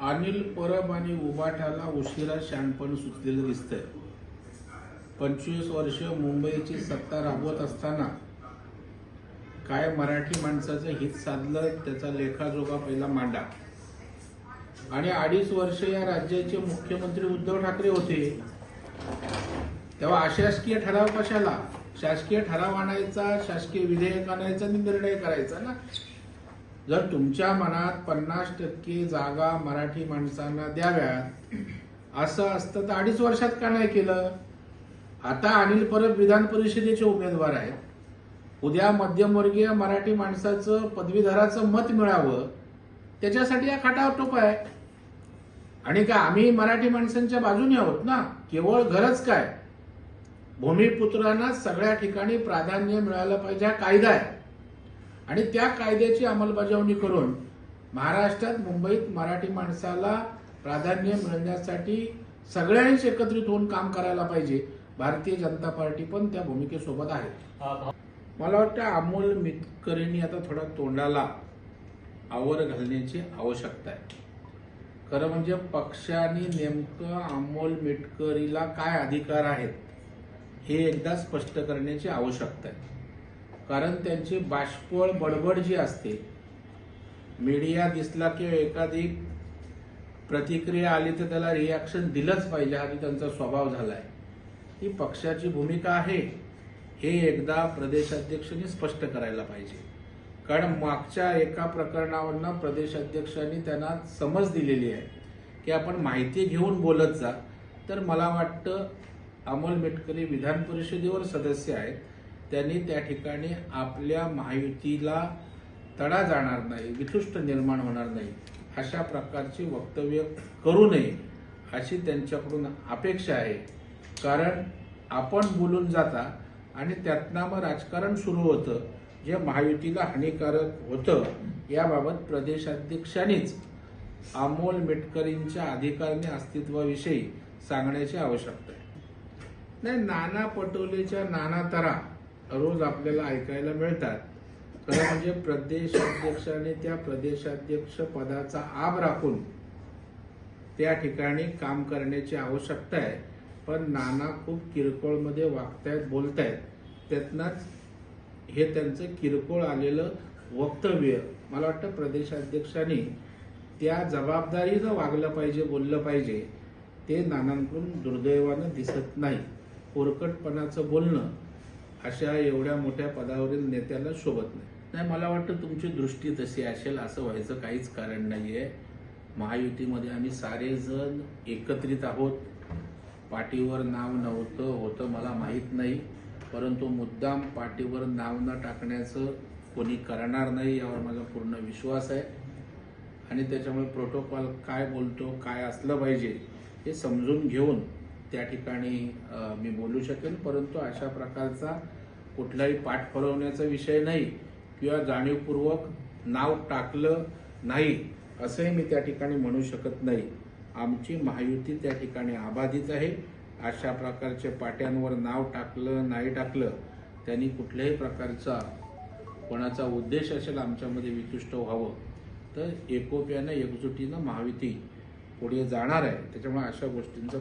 अनिल परब आणि उबाठाला उशिरा शहाणपण सुचलेलं दिसतंय. पंचवीस वर्ष मुंबईची सत्ता राबवत असताना काय मराठी माणसाचं हित साधलं त्याचा लेखाजोखा पहिला मांडा. आणि अडीच वर्ष या राज्याचे मुख्यमंत्री उद्धव ठाकरे होते. तेव्हा अशासकीय ठराव कशाला? शासकीय ठराव आणायचा शासकीय विधेयक आणायचा आणि निर्णय करायचा ना? जर तुमच्या मनात पन्नास टक्के जागा मराठी माणसांना द्याव्यात असं असतं तर अडीच वर्षात का नाही केलं? आता अनिल परब विधान परिषदेचे उमेदवार आहेत. उद्या मध्यमवर्गीय मराठी माणसाचं पदवीधराचं मत मिळावं त्याच्यासाठी हा खटाव आहे. आणि का आम्ही मराठी माणसांच्या बाजूने आहोत ना? केवळ गरज काय? भूमिपुत्रांना सगळ्या ठिकाणी प्राधान्य मिळालं पाहिजे हा कायदा आहे. आणि त्या कायद्याची अंमलबजावणी करून महाराष्ट्रात मुंबईत मराठी माणसाला प्राधान्य मिळण्यासाठी सगळ्यांनीच एकत्रित होऊन काम करायला पाहिजे. भारतीय जनता पार्टी पण त्या भूमिकेसोबत आहे. मला वाटतं अमोल मितकरींनी आता थोडा तोंडाला आवर घालण्याची आवश्यकता आहे. खरं म्हणजे पक्षाने नेमकं अमोल मिटकरीला काय अधिकार आहेत हे एकदा स्पष्ट करण्याची आवश्यकता आहे. कारण त्यांची बाष्पळ बडबड जी असते मीडिया दिसला किंवा एखादी प्रतिक्रिया आली तर त्याला रिॲक्शन दिलंच पाहिजे हा त्यांचा स्वभाव झालाय. ही पक्षाची भूमिका आहे हे एकदा प्रदेशाध्यक्षांनी स्पष्ट करायला पाहिजे. कारण मागच्या एका प्रकरणावरनं प्रदेशाध्यक्षांनी त्यांना समज दिलेली आहे की आपण माहिती घेऊन बोलत जा. तर मला वाटतं अमोल मेटकरी विधान परिषदेवर सदस्य आहेत. त्यांनी त्या ठिकाणी आपल्या महायुतीला तडा जाणार नाही वितुष्ट निर्माण होणार नाही अशा प्रकारची वक्तव्य करू नये अशी त्यांच्याकडून अपेक्षा आहे. कारण आपण बोलून जाता आणि त्यातनं मग राजकारण सुरू होतं जे महायुतीला हानिकारक होतं याबाबत प्रदेशाध्यक्षांनीच अमोल मेटकरींच्या अधिकारने अस्तित्वाविषयी सांगण्याची आवश्यकता आहे. नाही नाना पटोलेच्या नाना तरा रोज आपल्याला ऐकायला मिळतात. खरं म्हणजे प्रदेशाध्यक्षाने त्या प्रदेशाध्यक्ष पदाचा आब राखून त्या ठिकाणी काम करण्याची आवश्यकता आहे. पण नाना खूप किरकोळमध्ये वागतायत बोलतायत. त्यातनंच हे त्यांचं किरकोळ आलेलं वक्तव्य मला वाटतं प्रदेशाध्यक्षांनी त्या जबाबदारीनं वागलं पाहिजे बोललं पाहिजे. ते नानांकडून दुर्दैवानं दिसत नाही. कोरकटपणाचं बोलणं अशा एवढ्या मोठ्या पदावरील नेत्याला शोभत नाही. नाही मला वाटतं तुमची दृष्टी तशी असेल असं व्हायचं काहीच कारण नाही आहे महायुतीमध्ये आम्ही सारेजण एकत्रित आहोत. पाठीवर नाव नव्हतं होतं मला माहीत नाही. परंतु मुद्दाम पाठीवर नाव न टाकण्याचं कोणी करणार नाही यावर माझा पूर्ण विश्वास आहे. आणि त्याच्यामुळे प्रोटोकॉल काय बोलतो काय असलं पाहिजे हे समजून घेऊन त्या ठिकाणी मी बोलू शकेन. परंतु अशा प्रकारचा कुठलाही पाठ फरवण्याचा विषय नाही किंवा जाणीवपूर्वक नाव टाकलं नाही असंही मी त्या ठिकाणी म्हणू शकत नाही. आमची महायुती त्या ठिकाणी आबाधित आहे. अशा प्रकारचे पाट्यांवर नाव टाकलं नाही टाकलं त्यांनी कुठल्याही प्रकारचा कोणाचा उद्देश असेल आमच्यामध्ये वितुष्ट व्हावं. तर एकोप्यानं एकजुटीनं महायुती पुढे जाणार आहे. त्याच्यामुळे अशा गोष्टींचं